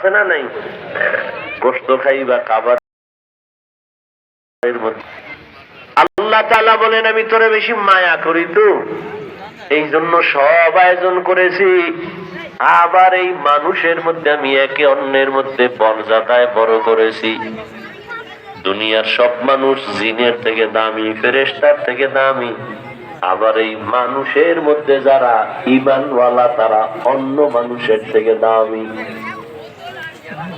আছে না নাই? গোস্ত খাইবা খাবার মধ্যে। আল্লাহ তাআলা বলেন, আমি তোরে বেশি মায়া করি তো। এই জন্য সব আয়োজন করেছি। আবার এই মানুষের মধ্যে আমি একে অন্যের মধ্যে মর্যাদায় বড় করেছি। দুনিয়ার সব মানুষ জিনের থেকে দামি ফেরেস্তার থেকে দামি। আবার এই মানুষের মধ্যে যারা ইমানওয়ালা, তারা অন্য মানুষের থেকে দামি।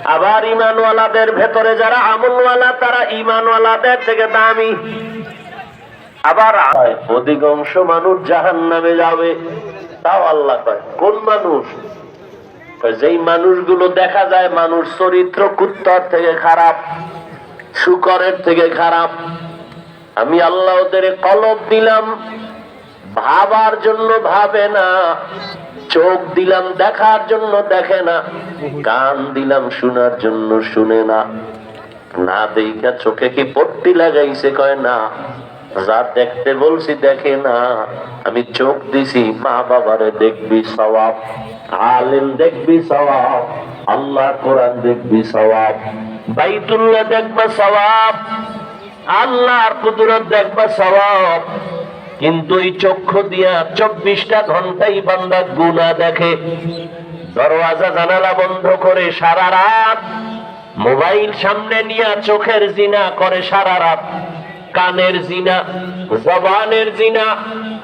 আবার ইমানওয়ালাদের ভেতরে যারা আমলওয়ালা, তারা ইমানওয়ালাদের থেকে দামি। আবার অধিকাংশ মানুষ জাহান নামে যাবে। তাও আল্লাহ কয়, কোন মানুষ? যেই মানুষগুলো দেখা যায় মানুষ চরিত্র কুত্তার থেকে খারাপ, শুকরের থেকে খারাপ। আমি আল্লাহ ওদের কলব দিলাম। ভাবার জন্য ভাবে না। চোখ দিলাম দেখার জন্য দেখে না। কান দিলাম শোনার জন্য শুনে না। না দেখা চোখে কি পট্টি লাগাইছে কয় না। যা দেখতে বলছি দেখে না। আমি চোখ দিছি, মা বাবারে দেখবি সওয়াব। আলেম দেখবি সওয়াব। আল্লাহ কোরআন দেখবি সওয়াব। বাইতুল্লাহ দেখবা সওয়াব। আল্লাহর কুদরত দেখবা সওয়াব। কিন্তু এই চক্ষু দিয়া চব্বিশটা ঘন্টাই বান্দা গুনা দেখে। দরওয়াজা জানালা বন্ধ করে সারা রাত মোবাইল সামনে নিয়ে চোখের জিনা করে সারা রাত। কানের জিনা, জবানের জিনা,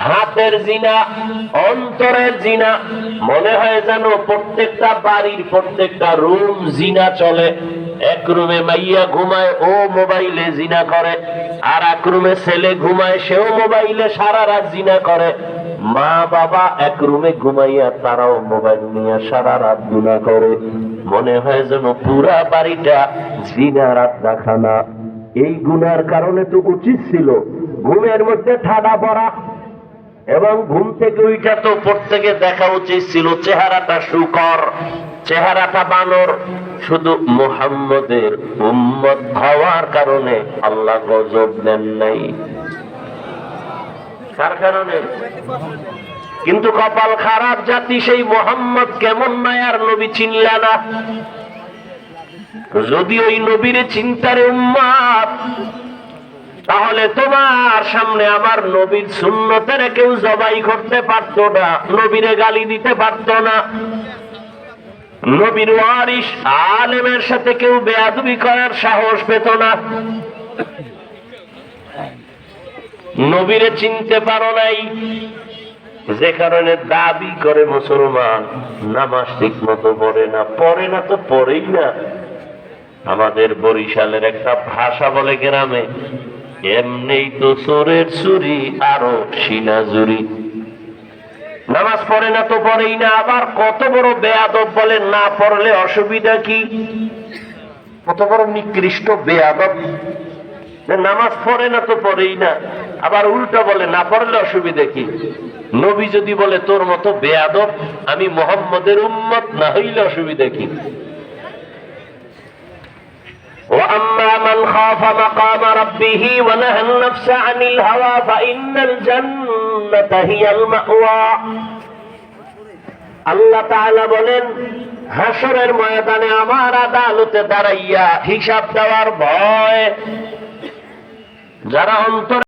হাতের জিনা, অন্তরের জিনা। মনে হয় যেন প্রত্যেকটা বাড়ির প্রত্যেকটা রুম জিনা চলে। এক রুমে মাইয়া ঘুমায়, ও মোবাইলে জিনা করে। আর এক রুমে ছেলে ঘুমায়, সেও মোবাইলে সারা রাত জিনা করে। মা বাবা এক রুমে ঘুমাইয়া তারাও মোবাইল নিয়ে সারা রাত গুণা করে। মনে হয় যেন পুরা বাড়িটা জিনা রাত দেখানা। এই গুনার কারণে তো উচিত ছিল ঘুমের মধ্যে ঠাডা পড়া। এবং ঘুম থেকে ওইটা তো প্রত্যেকে দেখা উচিত ছিল, চেহারাটা সুকর চেহারাটা বানর শুধু মুহাম্মদের উম্মত হওয়ার কারণে আল্লাহ গজব দেন নাই। কার কারণে? কিন্তু কপাল খারাপ জাতি সেই মোহাম্মদ কেমন মায়ার নবী চিনলা না। যদি ওই নবীরে চিন্তারে উম্মাদ তাহলে তোমার সামনে আমার নবীর সুন্নতের কেউ জবাই করতে পারতো না, নবীরে গালি দিতে পারতো না। নবীর ওয়ারিস আলেমের সাথে কেউ বেয়াদবি করার সাহস পেত না। নবীরে চিনতে পারো নাই যে কারণে দাবি করে মুসলমান, নামাজ ঠিক মতো পড়ে না। পড়ে না তো পড়েই না। আমাদের বরিশালের একটা ভাষা বলে গ্রামে এমনি তো চোরের চুরি, আরও সিনাজুরি। নামাজ পড়ে না তো পড়েই না, আবার কত বড় বেয়াদব বলে না পড়লে অসুবিধা কি? কত বড় নিকৃষ্ট বেয়াদব। নামাজ পড়ে না তো পড়েই না, আবার উল্টা বলে না পড়লে অসুবিধা কি? নবী যদি বলে তোর মতো বেয়াদব, আমি মোহাম্মদের উম্মত না হইলে অসুবিধা কি? وأما من خاف مقام ربه ونهى النفس عن الهوى فإن الجنة هي المأوى আল্লাহ তাআলা বলেন হাসরের ময়দানে আমার আদালতে দাঁড়াইয়া হিসাব দেওয়ার ভয় যারা অন্তর